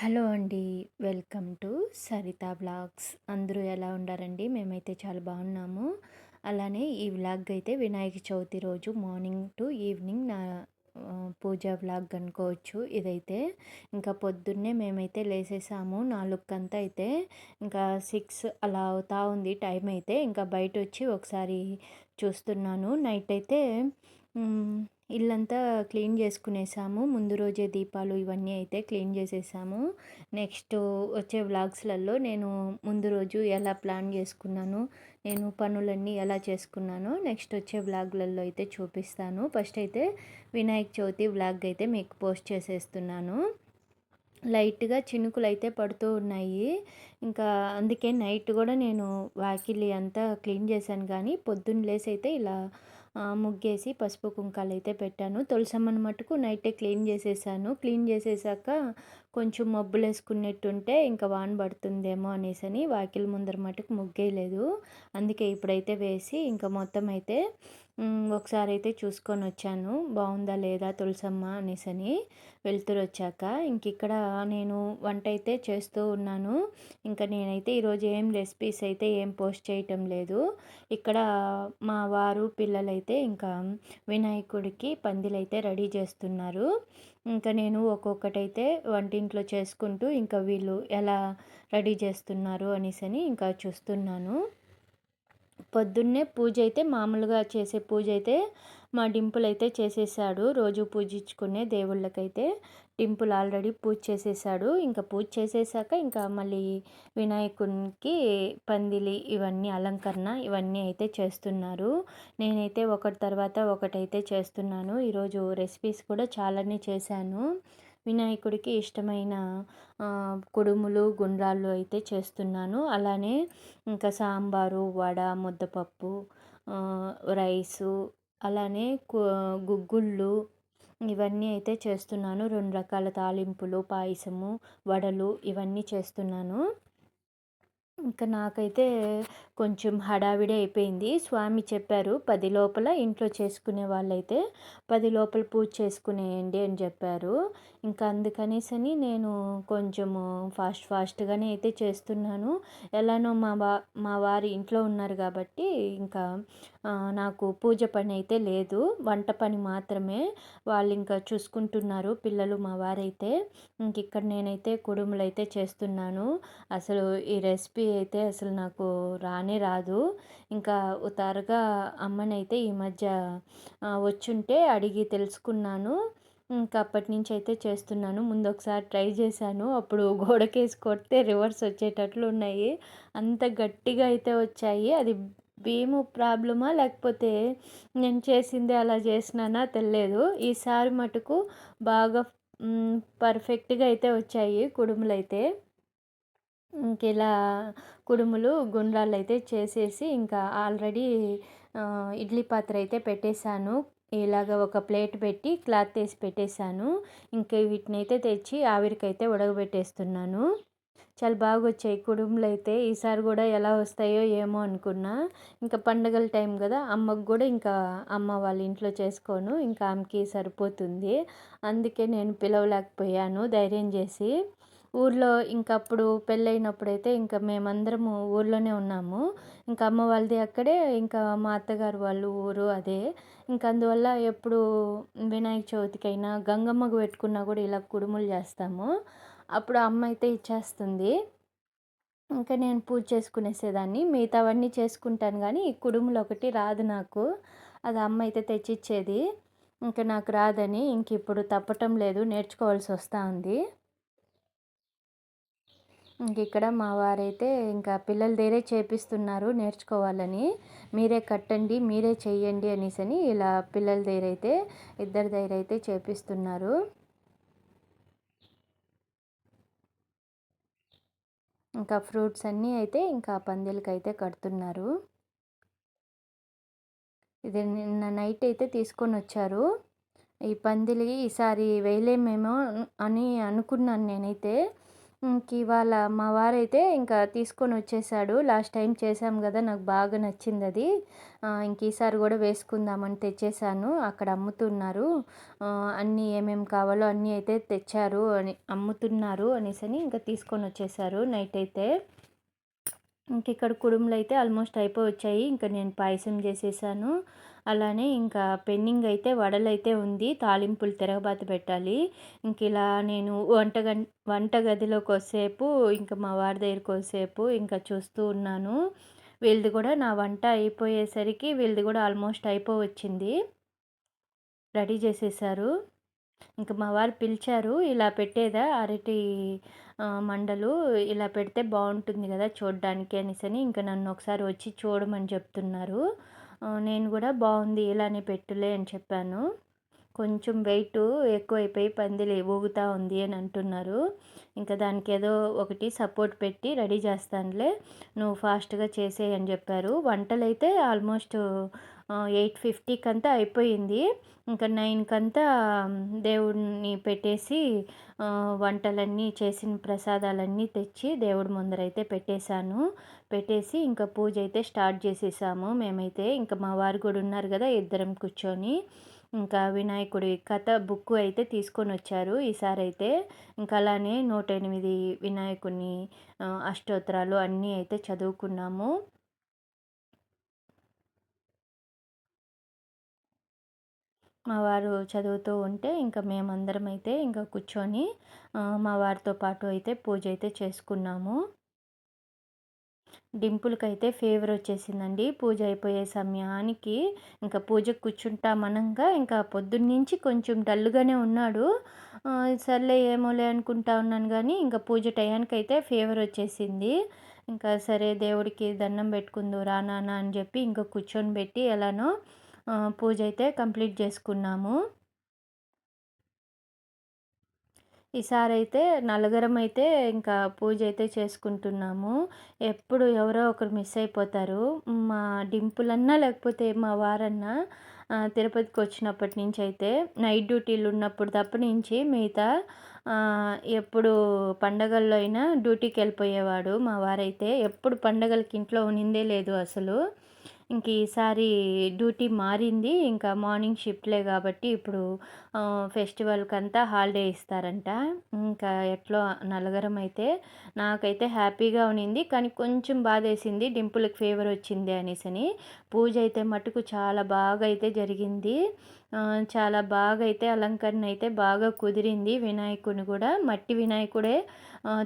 Hello అండి. Welcome to Saritha blogs అందరూ ఎలా ఉండారండి? మేమైతే చాలా బాగున్నాము. అలానే ఈ వ్లాగ్ అయితే వినాయక చవితి రోజు మార్నింగ్ టు ఈవినింగ్ నా పూజా వ్లాగ్ అనుకోవచ్చు ఇదైతే. ఇంకా పొద్దున్నే మేమైతే లేసేసాము. నాలుగుకంతా అయితే ఇంకా సిక్స్ అలా అవుతా ఉంది టైం అయితే. ఇంకా బయట వచ్చి ఒకసారి చూస్తున్నాను. నైట్ అయితే ఇల్లంతా క్లీన్ చేసుకునేసాము. ముందు రోజే దీపాలు ఇవన్నీ అయితే క్లీన్ చేసేసాము. నెక్స్ట్ వచ్చే వ్లాగ్స్లలో నేను ముందు రోజు ఎలా ప్లాన్ చేసుకున్నాను నేను పనులన్నీ ఎలా చేసుకున్నానో నెక్స్ట్ వచ్చే వ్లాగ్లలో అయితే చూపిస్తాను. ఫస్ట్ అయితే వినాయక చవితి వ్లాగ్ అయితే మీకు పోస్ట్ చేసేస్తున్నాను. లైట్గా చినుకులు అయితే పడుతూ ఉన్నాయి. ఇంకా అందుకే నైట్ కూడా నేను వాకిలి అంతా క్లీన్ చేశాను కానీ పొద్దున్న లేసి అయితే ఇలా ముగ్గేసి పసుపు కుంకాలు అయితే పెట్టాను. తులసమ్మను మటుకు నైటే క్లీన్ చేసేసాను. క్లీన్ చేసేసాక కొంచెం మబ్బులు వేసుకున్నట్టుంటే ఇంకా వాన పడుతుందేమో అనేసి అని వాకిలి ముందర మటుకు ముగ్గేయలేదు. అందుకే ఇప్పుడైతే వేసి ఇంకా మొత్తం అయితే ఒకసారి అయితే చూసుకొని వచ్చాను బాగుందా లేదా తులసమ్మ అనేసి అని వెళ్తురు వచ్చాక ఇంక ఇక్కడ నేను వంట అయితే చేస్తూ ఉన్నాను. ఇంకా నేనైతే ఈరోజు ఏం రెసిపీస్ అయితే ఏం పోస్ట్ చేయటం లేదు. ఇక్కడ మా వారు పిల్లలైతే ఇంకా వినాయకుడికి పందిలైతే రెడీ చేస్తున్నారు. ఇంకా నేను ఒక్కొక్కటైతే వంటింట్లో చేసుకుంటూ ఇంకా వీళ్ళు ఎలా రెడీ చేస్తున్నారు అనేసి అని ఇంకా చూస్తున్నాను. పొద్దున్నే పూజ అయితే మామూలుగా చేసే పూజ అయితే మా డింపుల్ అయితే చేసేసాడు. రోజు పూజించుకునే దేవుళ్ళకైతే డింపుల్ ఆల్రెడీ పూజ చేసేసాడు. ఇంకా పూజ చేసేసాక ఇంకా మళ్ళీ వినాయకునికి పందిలి ఇవన్నీ అలంకరణ ఇవన్నీ అయితే చేస్తున్నారు. నేనైతే ఒకటి తర్వాత ఒకటైతే చేస్తున్నాను. ఈరోజు రెసిపీస్ కూడా చాలానే చేశాను. వినాయకుడికి ఇష్టమైన కుడుములు గుండ్రాళ్ళు అయితే చేస్తున్నాను. అలానే ఇంకా సాంబారు వడ ముద్దపప్పు రైసు అలానే గుగ్గుళ్ళు ఇవన్నీ అయితే చేస్తున్నాను. రెండు రకాల తాలింపులు పాయసము వడలు ఇవన్నీ చేస్తున్నాను. ఇంకా నాకైతే కొంచెం హడావిడి అయిపోయింది. స్వామి చెప్పారు పది లోపల ఇంట్లో చేసుకునే వాళ్ళైతే పది లోపల పూజ చేసుకునేయండి అని చెప్పారు. ఇంకా అందుకనేసని నేను కొంచెము ఫాస్ట్ ఫాస్ట్గానే అయితే చేస్తున్నాను. ఎలానో మా వా మా వారి ఇంట్లో ఉన్నారు కాబట్టి ఇంకా నాకు పూజ పని అయితే లేదు. వంట పని మాత్రమే వాళ్ళు ఇంకా చూసుకుంటున్నారు పిల్లలు మా వారైతే. ఇంక ఇక్కడ నేనైతే కుడుములు అయితే చేస్తున్నాను. అసలు ఈ రెసిపీ అయితే అసలు నాకు రానే రాదు. ఇంకా ఉతారుగా అమ్మనైతే ఈ మధ్య వచ్చుంటే అడిగి తెలుసుకున్నాను. ఇంకా అప్పటి నుంచి అయితే చేస్తున్నాను. ముందు ఒకసారి ట్రై చేశాను. అప్పుడు గోడకేసి కొడితే రివర్స్ వచ్చేటట్లు ఉన్నాయి. అంత గట్టిగా అయితే వచ్చాయి. అది భీము ప్రాబ్లమా? లేకపోతే నేను చేసిందే అలా చేసినానా? తెలియదు ఈసారి మటుకు బాగా పర్ఫెక్ట్గా అయితే వచ్చాయి కుడుములు అయితే ఇంకెలా కుడుములు గుండ్రాలు అయితే చేసేసి ఇంకా ఆల్రెడీ ఇడ్లీ పాత్ర అయితే పెట్టేశాను. ఇలాగ ఒక ప్లేట్ పెట్టి క్లాత్ వేసి పెట్టేశాను. ఇంకా వీటిని అయితే తెచ్చి ఆవిరికైతే ఉడకబెట్టేస్తున్నాను. చాలా బాగా వచ్చాయి కుడుములు అయితే ఈసారి కూడా ఎలా వస్తాయో ఏమో అనుకున్నా. ఇంకా పండగల టైం కదా అమ్మకు కూడా ఇంకా అమ్మ వాళ్ళ ఇంట్లో చేసుకోను. ఇంకా ఆమెకి సరిపోతుంది. అందుకే నేను పిలవలేకపోయాను ధైర్యం చేసి. ఊర్లో ఇంకా అప్పుడు పెళ్ళైనప్పుడు అయితే ఇంకా మేమందరము ఊర్లోనే ఉన్నాము. ఇంకా అమ్మ వాళ్ళది అక్కడే ఇంకా మా అత్తగారు వాళ్ళు ఊరు అదే. ఇంకా అందువల్ల ఎప్పుడు వినాయక చవితికైనా గంగమ్మకు పెట్టుకున్నా కూడా ఇలా కుడుములు చేస్తాము. అప్పుడు అమ్మ అయితే ఇచ్చేస్తుంది. ఇంకా నేను పూజ చేసుకునేసేదాన్ని. మిగతావన్నీ చేసుకుంటాను కానీ ఈ కుడుములు ఒకటి రాదు నాకు. అది అమ్మ అయితే తెచ్చిచ్చేది. ఇంకా నాకు రాదని ఇంక ఇప్పుడు తప్పటం లేదు. నేర్చుకోవాల్సి వస్తూ ఉంది ఇంక ఇక్కడ మా వారైతే ఇంకా పిల్లల దగ్గరే చేపిస్తున్నారు నేర్చుకోవాలని. మీరే కట్టండి మీరే చెయ్యండి అనేసి అని ఇలా పిల్లల దగ్గర అయితే ఇద్దరి దగ్గర అయితే చేపిస్తున్నారు. ఇంకా ఫ్రూట్స్ అన్నీ అయితే ఇంకా పందిలకి అయితే కడుతున్నారు. ఇది నిన్న నైట్ అయితే తీసుకొని వచ్చారు. ఈ పందిలి ఈసారి వేయలేమేమో అని అనుకున్నాను నేనైతే. ఇంక ఇవాళ మా వారైతే ఇంకా తీసుకొని వచ్చేసాడు. లాస్ట్ టైం చేసాం కదా నాకు బాగా నచ్చింది అది ఇంక ఈసారి కూడా వేసుకుందామని తెచ్చేసాను. అక్కడ అమ్ముతున్నారు. అన్నీ ఏమేమి కావాలో అన్నీ అయితే తెచ్చారు అని అమ్ముతున్నారు అనేసి అని ఇంకా తీసుకొని వచ్చేసారు నైట్ అయితే. ఇంక ఇక్కడ కుడుములు అయితే ఆల్మోస్ట్ అయిపోయి వచ్చాయి ఇంకా నేను పాయసం చేసేసాను. అలానే ఇంకా పెండింగ్ అయితే వడలైతే ఉంది. తాలింపులు తిరగబాత పెట్టాలి. ఇంక ఇలా నేను వంట వంట గదిలో కొద్దిసేపు ఇంకా మా వారి దగ్గర కొద్దిసేపు ఇంకా చూస్తూ ఉన్నాను. వీళ్ళది కూడా నా వంట అయిపోయేసరికి వీళ్ళది కూడా ఆల్మోస్ట్ అయిపోవచ్చింది. రెడీ చేసేసారు. ఇంకా మా వారు పిలిచారు ఇలా పెట్టేదా అరటి మండలు ఇలా పెడితే బాగుంటుంది కదా చూడడానికి అనేసి ఇంకా నన్ను ఒకసారి వచ్చి చూడమని చెప్తున్నారు. నేను కూడా బాగుంది ఇలానే పెట్టులే అని చెప్పాను. కొంచెం వెయిట్ ఎక్కువైపోయి పందిలి ఊగుతూ ఉంది అని అంటున్నారు. ఇంకా దానికి ఏదో ఒకటి సపోర్ట్ పెట్టి రెడీ చేస్తానులే నువ్వు ఫాస్ట్గా చేసేయని చెప్పారు. వంటలు అయితే ఆల్మోస్ట్ ఎయిట్ ఫిఫ్టీకి అంతా అయిపోయింది. ఇంకా నైన్కి అంతా దేవుడిని పెట్టేసి వంటలన్నీ చేసిన ప్రసాదాలన్నీ తెచ్చి దేవుడి ముందర అయితే పెట్టేశాను. పెట్టేసి ఇంకా పూజ అయితే స్టార్ట్ చేసేసాము మేమైతే. ఇంకా మా వారు కూడా ఉన్నారు కదా ఇద్దరం కూర్చొని. ఇంకా వినాయకుడి కథ బుక్ అయితే తీసుకొని వచ్చారు ఈసారి అయితే. ఇంకా అలానే నూట ఎనిమిది వినాయకుని అష్టోత్తరాలు అన్నీ అయితే చదువుకున్నాము. మా వారు చదువుతూ ఉంటే ఇంకా మేమందరం అయితే ఇంకా కూర్చొని మా వారితో పాటు అయితే పూజ అయితే చేసుకున్నాము. డింపుల్కి అయితే ఫీవర్ వచ్చేసిందండి. పూజ అయిపోయే సమయానికి ఇంకా పూజకు కూర్చుంటామనంగా ఇంకా పొద్దున్నుంచి కొంచెం డల్గానే ఉన్నాడు. సర్లే ఏమోలే అనుకుంటా ఉన్నాను కానీ ఇంకా పూజ టయానికి అయితే ఫీవర్ వచ్చేసింది. ఇంకా సరే దేవుడికి దండం పెట్టుకుందు రా నాన్న అని చెప్పి ఇంకా కూర్చొని పెట్టి ఎలానో పూజ అయితే కంప్లీట్ చేసుకున్నాము. ఈసారి అయితే నలుగురం అయితే ఇంకా పూజ అయితే చేసుకుంటున్నాము. ఎప్పుడు ఎవరో ఒకరు మిస్ అయిపోతారు. మా డింపులన్నా లేకపోతే మా వారన్నా తిరుపతికి వచ్చినప్పటి నుంచి అయితే నైట్ డ్యూటీలు ఉన్నప్పుడు తప్ప నుంచి మిగతా ఎప్పుడు పండగల్లో అయినా డ్యూటీకి వెళ్ళిపోయేవాడు మా వారైతే. ఎప్పుడు పండగలకి ఇంట్లో ఉనిందే లేదు అసలు. ఇంక ఈసారి డ్యూటీ మారింది. ఇంకా మార్నింగ్ షిఫ్ట్లే కాబట్టి ఇప్పుడు ఫెస్టివల్కి అంతా హాలిడే ఇస్తారంట. ఇంకా ఎట్లో నలుగురం అయితే నాకైతే హ్యాపీగా ఉన్నింది కానీ కొంచెం బాధ వేసింది డింపుల్కి ఫీవర్ వచ్చింది అనేసి పూజ అయితే మటుకు చాలా బాగా అయితే జరిగింది చాలా బాగా అయితే అలంకరణ అయితే బాగా కుదిరింది. వినాయకుని కూడా మట్టి వినాయకుడే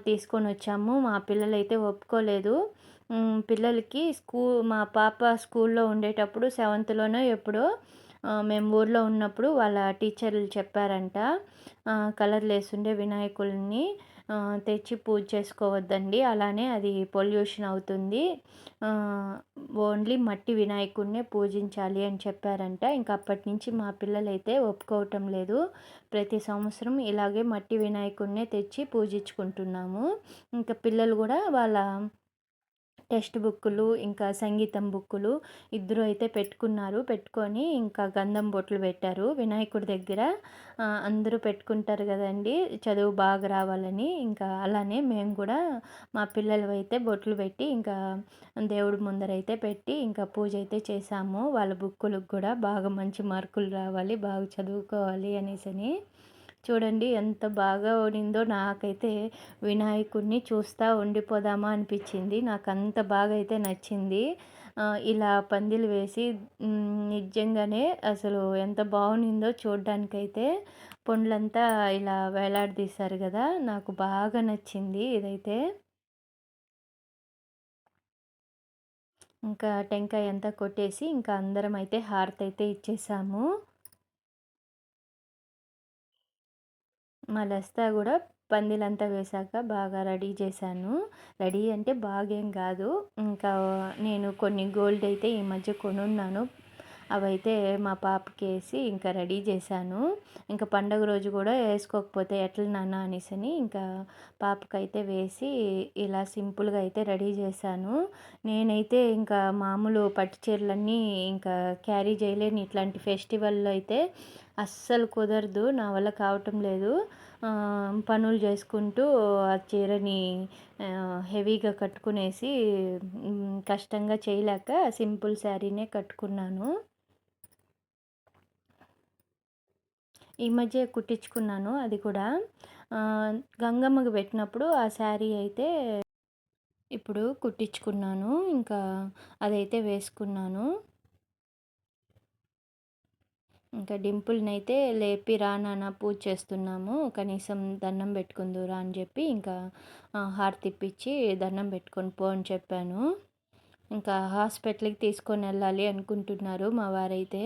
తీసుకొని వచ్చాము మా పిల్లలైతే ఒప్పుకోలేదు. పిల్లలకి స్కూ మా పాప స్కూల్లో ఉండేటప్పుడు సెవెంత్లోనో ఎప్పుడో మేము ఊర్లో ఉన్నప్పుడు వాళ్ళ టీచర్లు చెప్పారంట కలర్లు వేసుండే వినాయకుల్ని తెచ్చి పూజ చేసుకోవద్దండి అలానే అది పొల్యూషన్ అవుతుంది ఓన్లీ మట్టి వినాయకుడినే పూజించాలి అని చెప్పారంట. ఇంకా అప్పటి నుంచి మా పిల్లలైతే ఒప్పుకోవటం లేదు. ప్రతి సంవత్సరం ఇలాగే మట్టి వినాయకుడినే తెచ్చి పూజించుకుంటున్నాము. ఇంకా పిల్లలు కూడా వాళ్ళ టెక్స్ట్ బుక్కులు ఇంకా సంగీతం బుక్కులు ఇద్దరు అయితే పెట్టుకున్నారు. పెట్టుకొని ఇంకా గంధం బొట్లు పెట్టారు. వినాయకుడి దగ్గర అందరూ పెట్టుకుంటారు కదండి. చదువు బాగా రావాలని ఇంకా అలానే మేము కూడా మా పిల్లలు అయితే బొట్లు పెట్టి ఇంకా దేవుడి ముందర అయితే పెట్టి ఇంకా పూజ అయితే చేసాము వాళ్ళ బుక్కులకు కూడా బాగా మంచి మార్కులు రావాలి బాగా చదువుకోవాలి అనేసి అని చూడండి ఎంత బాగా ఓడిందో నాకైతే వినాయకుడిని చూస్తూ ఉండిపోదామా అనిపించింది. నాకు అంత బాగా అయితే నచ్చింది. ఇలా పందిలు వేసి నిజంగానే అసలు ఎంత బాగునిందో చూడ్డానికైతే పండ్లంతా ఇలా వేలాడదీశారు కదా నాకు బాగా నచ్చింది ఇదైతే. ఇంకా టెంకాయ అంతా కొట్టేసి ఇంకా అందరం అయితే హారతి అయితే ఇచ్చేసాము. మలస్తా కూడా పందిలంతా వేశాక బాగా రెడీ చేశాను. రెడీ అంటే బాగేం కాదు ఇంకా నేను కొన్ని గోల్డ్ అయితే ఈ మధ్య కొనున్నాను. అవైతే మా పాపకి వేసి ఇంకా రెడీ చేశాను. ఇంకా పండగ రోజు కూడా వేసుకోకపోతే ఎట్లా నాన్న అనేసని ఇంకా పాపకైతే వేసి ఇలా సింపుల్గా అయితే రెడీ చేశాను. నేనైతే ఇంకా మామూలు పట్టు చీరలన్నీ ఇంకా క్యారీ చేయలేని. ఇట్లాంటి ఫెస్టివల్లో అయితే అస్సలు కుదరదు నా వల్ల కావటం లేదు. పనులు చేసుకుంటూ ఆ చీరని హెవీగా కట్టుకునేసి కష్టంగా చేయలేక సింపుల్ శారీనే కట్టుకున్నాను. ఈ మధ్య కుట్టించుకున్నాను అది కూడా. గంగమ్మకి పెట్టినప్పుడు ఆ శారీ అయితే ఇప్పుడు కుట్టించుకున్నాను. ఇంకా అదైతే వేసుకున్నాను. ఇంకా డింపుల్ని అయితే లేపి రా నాన్న పూజ చేస్తున్నాము. కనీసం దండం పెట్టుకుందురా అని చెప్పి ఇంకా హార్ తిప్పించి దండం పెట్టుకొని పో అని చెప్పాను. ఇంకా హాస్పిటల్కి తీసుకొని వెళ్ళాలి అనుకుంటున్నారు మా వారైతే.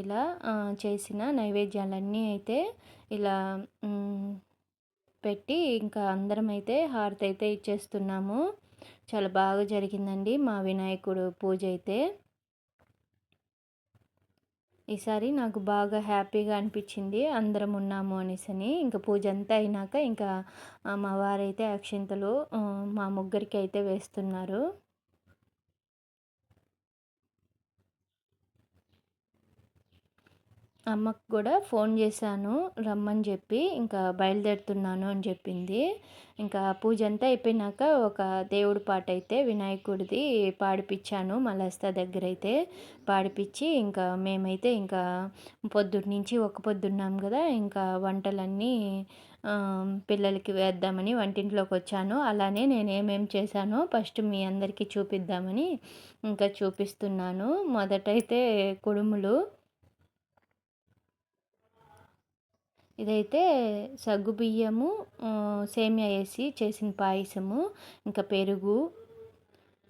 ఇలా చేసిన నైవేద్యాలన్నీ అయితే ఇలా పెట్టి ఇంకా అందరం అయితే హారతి అయితే ఇచ్చేస్తున్నాము. చాలా బాగా జరిగిందండి మా వినాయకుడు పూజ అయితే. ఈసారి నాకు బాగా హ్యాపీగా అనిపించింది. అందరం ఉన్నాము అనేసని. ఇంకా పూజ అంతా అయినాక ఇంకా మా వారైతే అక్షింతలు మా ముగ్గురికి అయితే వేస్తున్నారు. అమ్మకు కూడా ఫోన్ చేశాను రమ్మని చెప్పి ఇంకా బయలుదేరుతున్నాను అని చెప్పింది. ఇంకా పూజ అంతా అయిపోయినాక ఒక దేవుడి పాట అయితే వినాయకుడిది పాడిపించాను మలస్తా దగ్గర అయితే పాడిపించి ఇంకా మేమైతే ఇంకా పొద్దున్న నుంచి ఒక పొద్దున్నాం కదా ఇంకా వంటలన్నీ పిల్లలకి వేద్దామని వంటింట్లోకి వచ్చాను. అలానే నేను ఏమేమి చేశానో ఫస్ట్ మీ అందరికీ చూపిద్దామని ఇంకా చూపిస్తున్నాను. మొదటైతే కుడుములు ఇదైతే సగ్గుబియ్యము సేమియా వేసి చేసిన పాయసము ఇంకా పెరుగు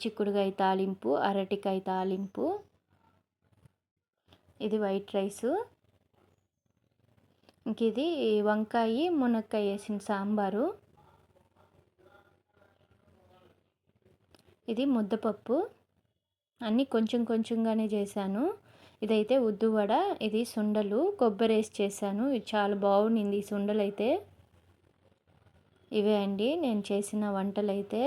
చిక్కుడుకాయ తాలింపు అరటికాయ తాలింపు ఇది వైట్ రైసు. ఇంక ఇది వంకాయ మునక్కాయ వేసిన సాంబారు. ఇది ముద్దపప్పు. అన్నీ కొంచెం కొంచెంగానే చేశాను. ఇదైతే ఉద్దు వడ ఇది సుండలు కొబ్బరి వేసి చేశాను. ఇది చాలా బాగుండింది ఈ సుండలు అయితే ఇవే అండి నేను చేసిన వంటలు అయితే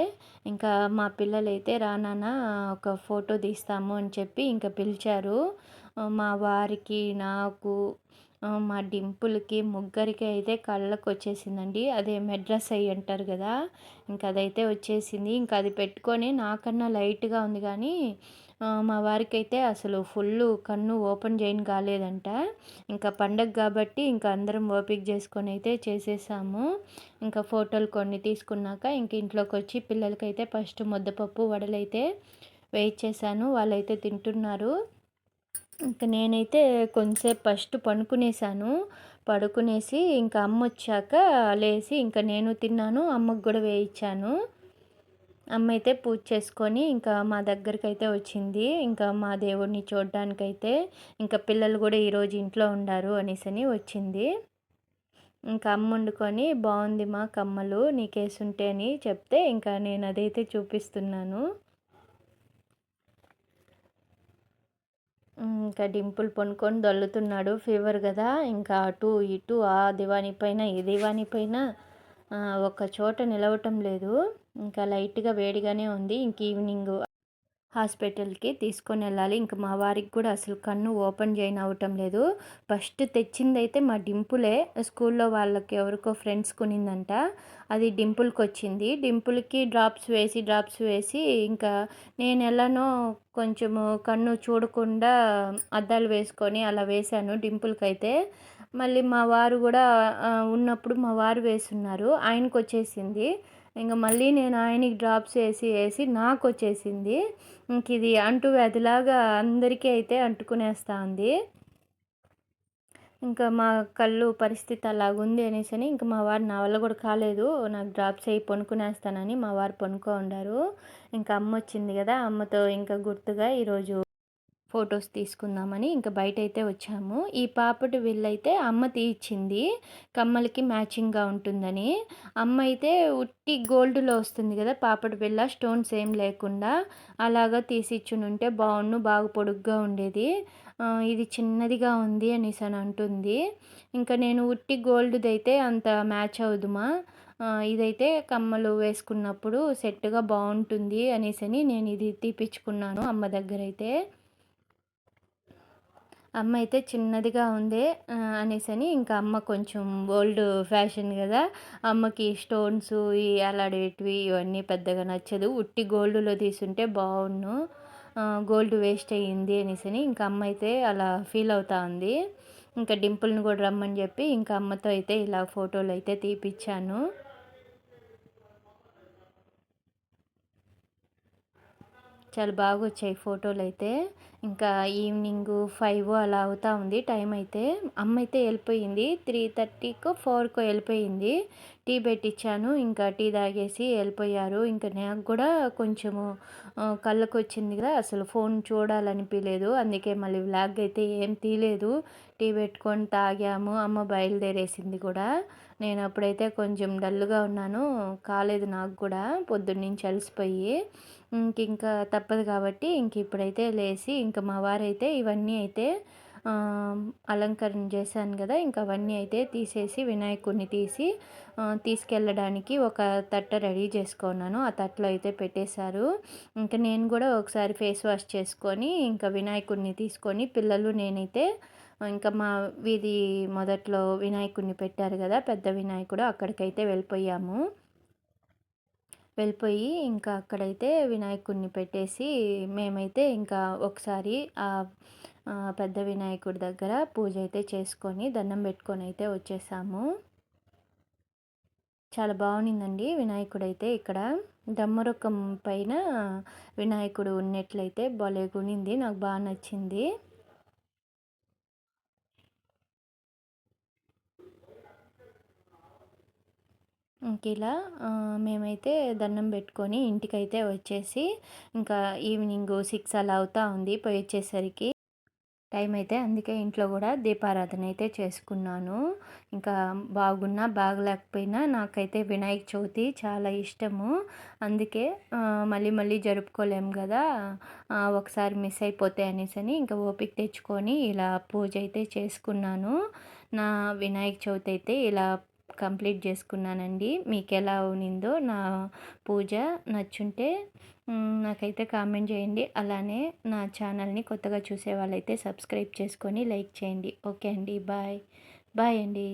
ఇంకా మా పిల్లలైతే రానాన్న ఒక ఫోటో తీస్తాము అని చెప్పి ఇంకా పిలిచారు. మా వారికి నాకు మా డింపుల్కి ముగ్గురికి అయితే కళ్ళకు వచ్చేసిందండి. అదే మెడ్రస్ అయ్యి అంటారు కదా ఇంకా అదైతే వచ్చేసింది. ఇంకా అది పెట్టుకొని నాకన్నా లైట్గా ఉంది కానీ మా వారికైతే అసలు ఫుల్ కన్ను ఓపెన్ చేయని కాలేదంట. ఇంకా పండగ కాబట్టి ఇంకా అందరం ఓపిక చేసుకొని అయితే చేసేసాము. ఇంకా ఫోటోలు కొన్ని తీసుకున్నాక ఇంక ఇంట్లోకి వచ్చి పిల్లలకైతే ఫస్ట్ ముద్దపప్పు వడలైతే వెయిట్ చేశాను. వాళ్ళైతే తింటున్నారు. ఇంకా నేనైతే కొంచెంసేపు ఫస్ట్ పడుకునేసాను. పడుకునేసి ఇంకా అమ్మ వచ్చాక లేచి ఇంకా నేను తిన్నాను. అమ్మకు కూడా వేయించాను అమ్మ అయితే పూజ చేసుకొని ఇంకా మా దగ్గరికి అయితే వచ్చింది. ఇంకా మా దేవుడిని చూడడానికైతే ఇంకా పిల్లలు కూడా ఈరోజు ఇంట్లో ఉండారు అనేసి వచ్చింది. ఇంకా అమ్మ వండుకొని బాగుంది మా కమ్మలు నీకేసుంటే అని చెప్తే ఇంకా నేను అదైతే చూపిస్తున్నాను. ఇంకా డింపుల్ పొనుకొని దొల్లుతున్నాడు. ఫీవర్ కదా. ఇంకా అటు ఇటు ఆ దివాని పైన ఈ దివాని పైన ఒక చోట నిలవటం లేదు. ఇంకా లైట్గా వేడిగానే ఉంది. ఇంక ఈవినింగ్ హాస్పిటల్కి తీసుకొని వెళ్ళాలి. ఇంకా మా వారికి కూడా అసలు కన్ను ఓపెన్ చేయని అవటం లేదు. ఫస్ట్ తెచ్చింది అయితే మా డింపులే. స్కూల్లో వాళ్ళకి ఎవరికో ఫ్రెండ్స్ కొనిందంట. అది డింపుల్కి వచ్చింది. డింపుల్కి డ్రాప్స్ వేసి డ్రాప్స్ వేసి ఇంకా నేను ఎలానో కొంచెము కన్ను చూడకుండా అద్దాలు వేసుకొని అలా వేశాను డింపుల్కి అయితే మళ్ళీ మా వారు కూడా ఉన్నప్పుడు మా వారు వేసున్నారు. ఆయనకు వచ్చేసింది ఇంకా మళ్ళీ నేను ఆయనకి డ్రాప్స్ వేసి వేసి నాకు వచ్చేసింది ఇంక ఇది అంటువ్యాధిలాగా అందరికీ అయితే అంటుకునేస్తా ఉంది ఇంకా మా కళ్ళు పరిస్థితి అలాగుంది అనేసి అని ఇంకా మా వారు నా వల్ల కూడా కాలేదు. నాకు డ్రాప్స్ అయ్యి పనుకునేస్తానని మా వారు పనుకో ఉండారు ఇంకా అమ్మ వచ్చింది కదా అమ్మతో ఇంకా గుర్తుగా ఈరోజు ఫొటోస్ తీసుకుందామని ఇంకా బయట అయితే వచ్చాము. ఈ పాపటి అయితే అమ్మ తీయించింది కమ్మలకి మ్యాచింగ్గా ఉంటుందని. అమ్మ అయితే ఉట్టి గోల్డ్లో వస్తుంది కదా పాపటి బిళ్ళ స్టోన్స్ ఏం లేకుండా అలాగా తీసిచ్చునుంటే బాగుండు బాగా పొడుగ్గా ఉండేది. ఇది చిన్నదిగా ఉంది అనేసి అని అంటుంది. ఇంకా నేను ఉట్టి గోల్డ్ది అయితే అంత మ్యాచ్ అవుదుమా ఇదైతే కమ్మలు వేసుకున్నప్పుడు సెట్గా బాగుంటుంది అనేసి అని నేను ఇది తీపిచ్చుకున్నాను అమ్మ దగ్గర అయితే అమ్మ అయితే చిన్నదిగా ఉందే అనేసని ఇంకా అమ్మ కొంచెం ఓల్డ్ ఫ్యాషన్ కదా అమ్మకి స్టోన్స్ ఈ అలాడేటివి ఇవన్నీ పెద్దగా నచ్చదు. ఉట్టి గోల్డ్లో తీసుంటే బాగుండు గోల్డ్ వేస్ట్ అయ్యింది అనేసని ఇంకా అమ్మ అయితే అలా ఫీల్ అవుతా ఉంది. ఇంకా డింపుల్ని కూడా రమ్మని చెప్పి ఇంకా అమ్మతో అయితే ఇలా ఫోటోలు అయితే తీపిచ్చాను. చాలా బాగా వచ్చాయి ఫోటోలు అయితే ఇంకా ఈవినింగ్ ఫైవ్ అలా అవుతా ఉంది టైం అయితే. అమ్మ అయితే వెళ్ళిపోయింది. త్రీ థర్టీకో ఫోర్కో వెళ్ళిపోయింది. టీ పెట్టించాను ఇంకా టీ తాగేసి వెళ్ళిపోయారు. ఇంకా నాకు కూడా కొంచెము కళ్ళకు వచ్చింది కదా. అసలు ఫోన్ చూడాలనిపించలేదు అందుకే మళ్ళీ వ్లాగ్ అయితే ఏం తీయలేదు టీ పెట్టుకొని తాగాము. అమ్మ బయలుదేరేసింది కూడా. నేను అప్పుడైతే కొంచెం డల్గా ఉన్నాను. కాలేదు నాకు కూడా. పొద్దున్నుంచి అలసిపోయి ఇంక ఇంకా తప్పదు కాబట్టి ఇంక ఇప్పుడైతే లేచి ఇంకా మా వారైతే ఇవన్నీ అయితే అలంకరణ చేశాను కదా ఇంకా అవన్నీ అయితే తీసేసి వినాయకుడిని తీసి తీసుకెళ్ళడానికి ఒక తట్ట రెడీ చేసుకున్నాను. ఆ తట్టలో అయితే పెట్టేశారు. ఇంకా నేను కూడా ఒకసారి ఫేస్ వాష్ చేసుకొని ఇంకా వినాయకుడిని తీసుకొని పిల్లలు నేనైతే ఇంకా మా వీధి మొదట్లో వినాయకుడిని పెట్టారు కదా పెద్ద వినాయకుడు అక్కడికైతే వెళ్ళిపోయాము. వెళ్ళిపోయి ఇంకా అక్కడైతే వినాయకుడిని పెట్టేసి మేమైతే ఇంకా ఒకసారి పెద్ద వినాయకుడి దగ్గర పూజ అయితే చేసుకొని దండం పెట్టుకొని అయితే వచ్చేసాము. చాలా బాగుండిందండి వినాయకుడు అయితే ఇక్కడ. దమ్మరొక్కం పైన వినాయకుడు ఉన్నట్లయితే భలే గునింది నాకు బాగా నచ్చింది. ఇంక ఇలా మేమైతే దండం పెట్టుకొని ఇంటికైతే వచ్చేసి ఇంకా ఈవినింగ్ సిక్స్ అలా అవుతా ఉంది పోయి వచ్చేసరికి టైం అయితే అందుకే ఇంట్లో కూడా దీపారాధన అయితే చేసుకున్నాను. ఇంకా బాగున్నా బాగలేకపోయినా నాకైతే వినాయక చవితి చాలా ఇష్టము. అందుకే మళ్ళీ మళ్ళీ జరుపుకోలేము కదా ఒకసారి మిస్ అయిపోతే అనేసి అని ఇంకా ఓపిక తెచ్చుకొని ఇలా పూజ అయితే చేసుకున్నాను. నా వినాయక చవితి అయితే ఇలా కంప్లీట్ చేసుకున్నానండి. మీకు ఎలా ఉనిందో నా పూజ నచ్చుంటే నాకైతే కామెంట్ చేయండి. అలానే నా ఛానల్ని కొత్తగా చూసే వాళ్ళైతే సబ్స్క్రైబ్ చేసుకొని లైక్ చేయండి. ఓకే అండి. బాయ్. బాయ్ అండి.